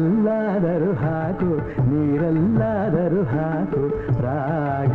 ನೀರಲ್ಲಾದರೂ ಹಾಕು ನೀರಲ್ಲಾದರೂ ಹಾಕು ರಾಘ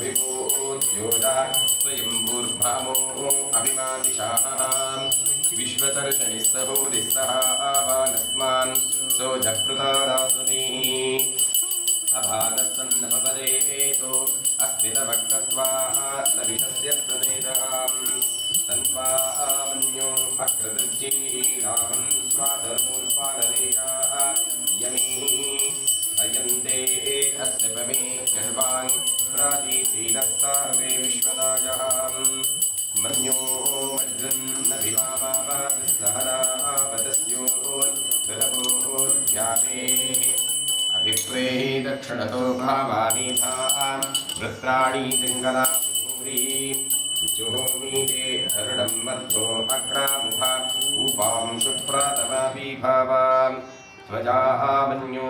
अभिभूद्योदा स्वयम्भूर्भामो अभिमादिशाः विश्वतर्षणिः सहोदिः सह आवानस्मान् सो जप्रदासुनीः अभागसन्नपदे एतो अस्मितभक्तत्वात्तविषस्य प्रदेदहाम् तन्वा आमन्यो अकृतज्जीरामं स्वातरूर्पाददेहात् यमी हयन्ते अस्य पमे गर्वान् सहस्रादीचीनस्ता मे विश्वदाजः मन्यो मज्जन्नभिभावापदस्योन्वोन्यापेः अभिप्रेः दक्षिणतो भावामीथा वृत्राणि सिङ्गला जुहोमीते हरणं मध्वो अग्रामुभा उपां शुप्रातमापि भावां त्वजाः मन्यो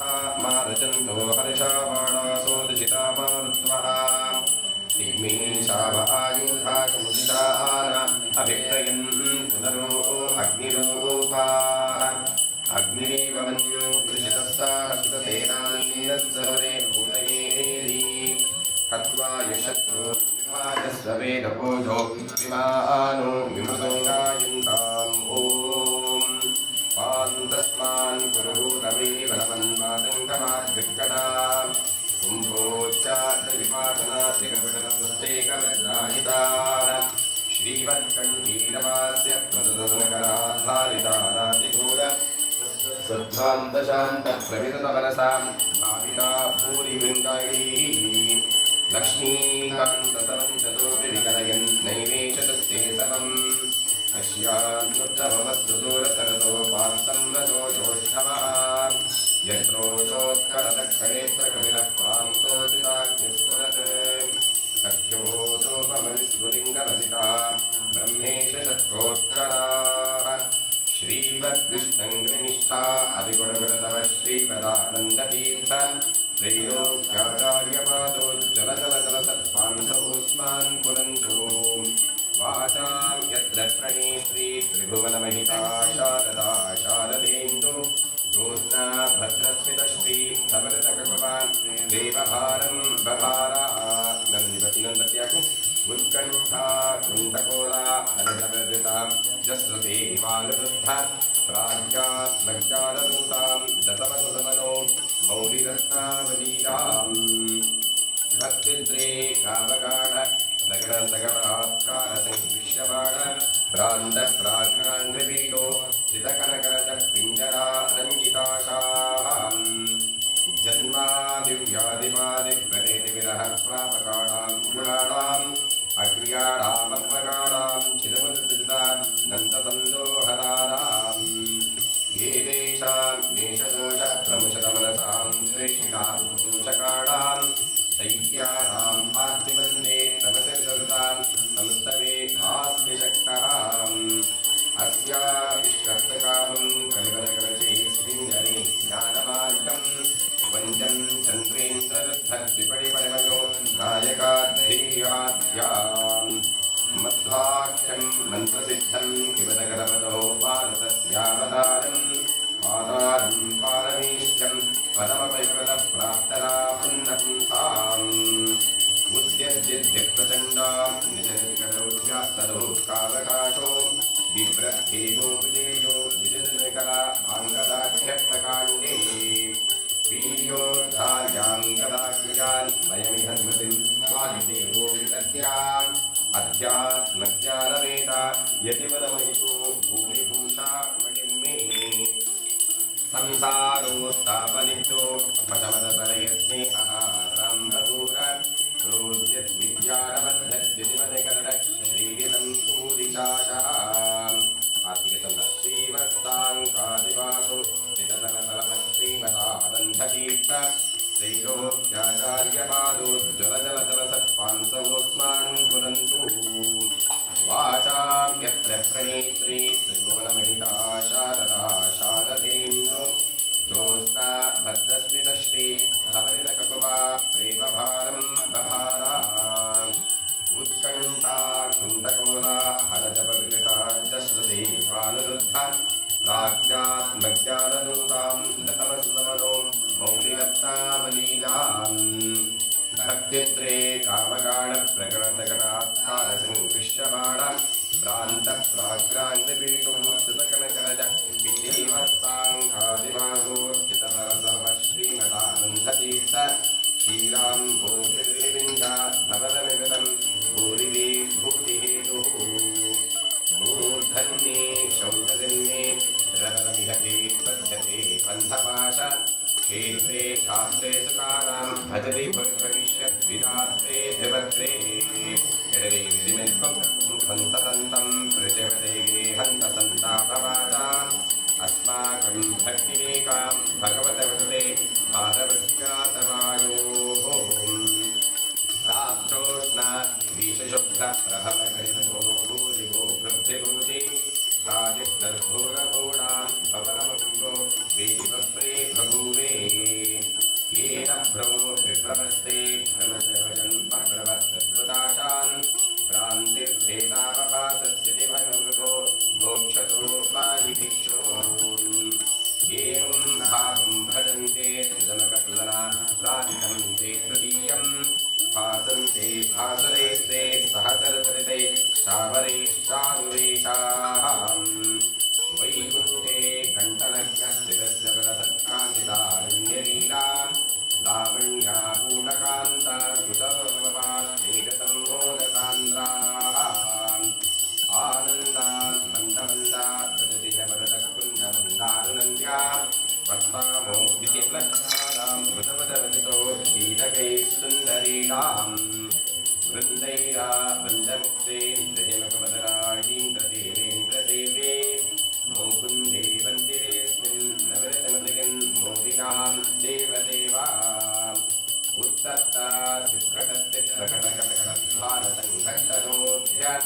मारुचन्तो हर्षावाणासो दुषिता मारुत्वः दिग्मीशाव आयुधाशमुदितान अभिप्रयन् पुनरो अग्निरूपाः अग्निरेव मन्यो कृषितस्ताहस्ततेनान्यत्सरे भूतयेदि हत्वा यशत्रो विभाजस्ववेदपोजो विमानो विमृतोदायन्ताम् ओ तस्मान् पुरभूतमेवन्मादङ्कमाद्विक्कडा कुम्भोच्चाद्विपादनादिकपटनस्तेकवज्राहितार श्रीवत्कण्ठीरवास्य प्रदनकराधारितारातिधूर सद्ध्वान्तशान्तप्रविततमनसां भाविता भूरिवृन्दायी लक्ष्मीकान्ततमं चतुर्विकलयन् नैवेशतस्ते समम् यस्यान्मुक्तभवस्तु दूरतरतो पार्थं रजो जोष्ठवान् यत्रोचोत्करदक्षणेत्रकविलः प्रान्तोदिताग्निस्फुरत् सख्योऽसोपमविस्फुलिङ्गमसिता ब्रह्मेशशत्कोत्तराः श्रीमद्विष्णङ्निष्ठा अविगुणगुणतमः श्रीपदानन्दतीर्थ श्रीयोग्याचार्यपादो जलजलजलसत्पान्धवोऽस्मान् पुरन्तो పాశాం యత్ర ప్రణీత్రీ త్రిభువనమహిపాశా తదా శారదేందు జ్యోత్నా భద్రస్థితశ్రీ భవరతకృపవాన్ దేవహారం బహారా నందివతి నందత్యాకు ఉత్కంఠా కృందకోలా హరజవర్జితాం జస్రతే బాలవృద్ధ ప్రాజ్ఞాత్మజ్ఞానదూతాం దశమసుసమనో మౌలిరత్నావలీరాం భక్తిద్రే కావగాఢ नगणसगणात्कारसङ्कृष्यबाण प्रान्तः प्राज्ञान्द्रपीठो स्थितकनकरतःपिञ्जरारञ्जिताशाम् जन्मादिव्यादिमादिप्रदेतिविरः प्रापकाणाम् गुणानाम् मन्त्रसिद्धम् किमतकरपदो पारतस्यावतारम् पातारम् पारमीष्टम् पदमपरिपदप्राप्तराहुन्नपुन्ताम् उद्यद्यद्यप्रचण्डाम् निजनिकटौद्यास्तलोकावकाशो बिभ्रद्देवोपदेयो विजनकला भाङ्गदाख्यप्रकाण्डे वीर्योद्धार्याम् कदाकृजान् वयमिह स्मृतिम् అధ్యాత్మజ్ఞానవేద యతివదమహిషు భూమిభూషా మణిమ్మే సంసారోస్తాపనితో పటమదతరయస్నేహ సాంబూర క్రోద్యద్విద్యారబద్ధద్విమదకరణ శ్రీసంపూరితాశ ఆర్థికతల శ్రీమత్తాంకాదివాసు శ్రీతతనతలమ శ్రీమతానందకీర్త శ్రీలోక్యాచార్యపాదోజ్వలజల यत्रप्रणेत्रे त्रिभुवनमहिता शारदा शारदेन्दो जोस्ता भद्रस्मितश्री धवलितककुमा प्रेमभारम् बहारा उत्कण्ठा कुन्तकोला हरजपविलता च श्रुतेपानुरुद्ध प्राज्ञात्मज्ञाननूतां लतमस्तमनो मौलिवत्तावलीलाम् भक्तित्रे कामगाढप्रकटजगदात्मानसङ्कृष्यमाण प्रान्तप्राग्रान्तप्राग्रान्तबिन्दीमत्साङ्खादिमासूर्चितसरसर्वश्रीमतानन्दतीर्थ श्रीराम्भोतिर्विविञ्जाद्भवदमिवदम् भूरिवी भुक्तिहेतुः मूर्धन्ये शौचजन्ये रतमिह कीर्तते बन्धपाश क्षेत्रे धात्रे सुकारां भजति हन्तदन्तं प्रतिहृदये हन्तसन्ता प्रवाचान् अस्माकं भक्तिरेकां भगवतवृते पादवस्यातवायोः सात्रोष्णा वृद्धिभूति प्रादिष्टर्भूरभूणां भवनमो वेदिभप्रे येन भ्रमो विभ्रमस्ते वर्तामो विधिप्रज्ञानां मृतपदरचितो कीटकैः सुन्दरीणां वृन्दैरा वन्दमुक्तेन्द्रजमकमदराहीन्द्रदेवेन्द्रदेवे मोकुन्दे मन्दिरेऽस्मिन् नवरतमदगन् मोदिकां देवदेवा उत्तत्ता चित्रकटचित्रकटकटकटभारतङ्कटनोऽध्य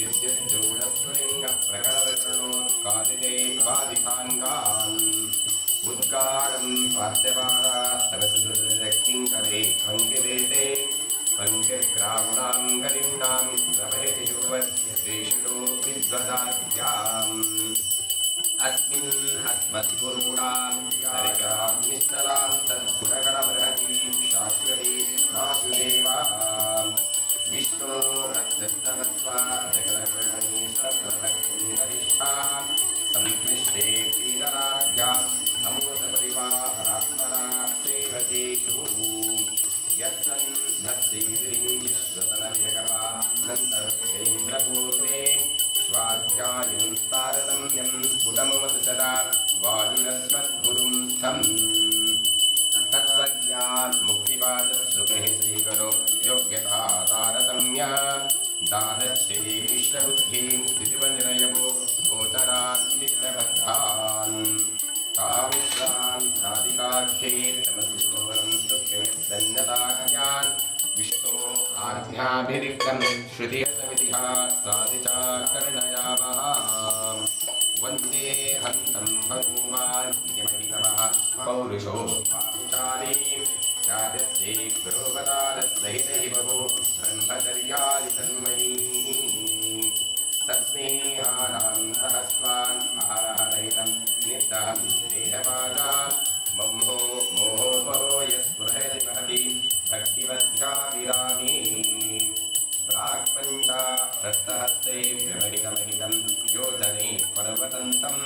विद्युज्जौडस्वलिङ्गप्रकटवृणोत्कादिते बाधिताङ्गान् उद्गारम् स्वास्थ्यपादास्तवसृतशक्तिङ्करे पङ्क्तिवेदे पङ्क्तिग्राहुणाङ्गलिम्नाम् रमयति शुभस्य श्रेष्ठो विद्वदाद्याम् अस्मिन् हस्मद्गुरूणाम् हरिकाम् निश्चलाम् शायं तारतम्यं स्फुटमवत सदा वायुरस्मद्गुरुं स्थम् तत्त्वज्ञात् स्वीकरो योग्यता तारतम्या दादच्छे स्थितिवनिरयवो गोतरान् मित्रबद्धान् ताविश्रान् विष्णो आज्ञाभिरिक्तं श्रुतिरतम् साधिया साधिता कर्णयामः वन्दे हन्तं भगुमान् इति महितमः पौरुषो बाहुचारी चादस्यै गुरुवदालसहितैः बहु ब्रह्मचर्यादि तन्मयीः तस्नेहारान् सहस्वान् महारहरहितं नित्यहं देहमाजा मम्हो मोहो परो यस्पृहयति महति भक्तिवद्भ्या विरामी पञ्चा रक्तहस्तैर्यमरितमरितं योजनैः पर्वतन्तम्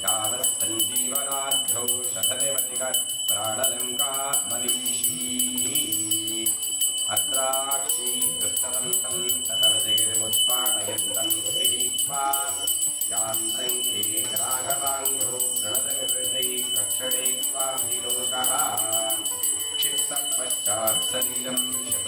ज्ञानसञ्जीवनाद्यौ शतनिमतिकप्राणलङ्कामनीषीः अत्राक्षी वृत्तदन्तं तदवजगिरिमुत्पाटयन्तं गृहीत्वा यान्तङ्गीरागवाङ्गो प्रणतनिवृतैः कक्षणे त्वाभिलोकः क्षिप्तपश्चात् शरीरं शत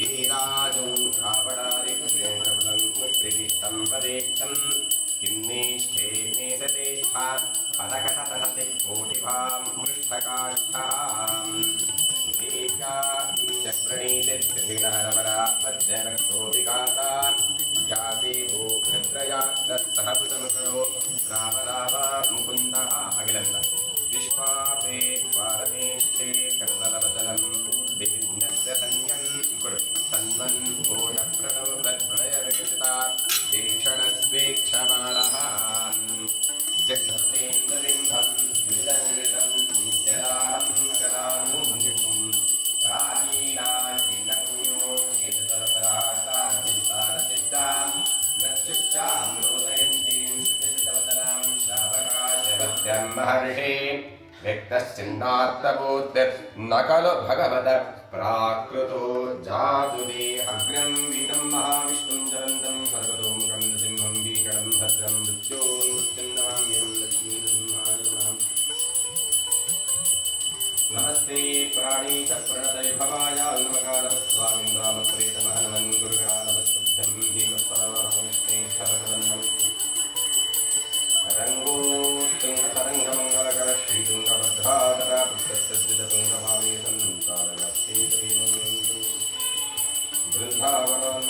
धीराजौ धापडादिकृष्णेन्द्रपदङ्कृष्णिस्तम्भदेक्षन् किन्नीष्ठे नेशतेष्ठा पदकटतहतिकोटिभां मृष्ठकाष्ठाम् देव्याप्रणीतिर्त्रिगणहरवरात्मध्यरक्षोभिघाता या देवो यत्रयात्रः कृतनुकरो विश्वापे पारमेष्ठे कर्दलवदनं ीक्षणस्वेक्षमाणः जगतेन्द्रविन्दम् विदनृतम् नित्यदाहम् कदानुम् कालीनाचिन्नपुयो चेतसरसाचित्तारचित्ताम् न चुच्चाम् रोदयन्तीम् श्रुतिस्तवतनाम् शावकाशवत्यम् महर्षि व्यक्तश्चिन्नार्थबोधिर्न खलु भगवद प्राकृतो जातु मे अग्रं वीरं महाविष्णुं चरन्तं सर्वतोमुखं सिंहं वीकडं भद्रं मृत्योन्मृत्युन्नाम्यं लक्ष्मीनृसिंहाय नमस्ते प्राणीतप्रणतविभवाय उन्मकालस्वामिं रामप्रेतमहनमन् गुरुकालवस्तुभ्यं भीमस्परमहमस्ते शरकरन्नं तरङ्गोत्तुङ्गतरङ्गम् तथा पुस्तसंभावे सन्नुतारस्ते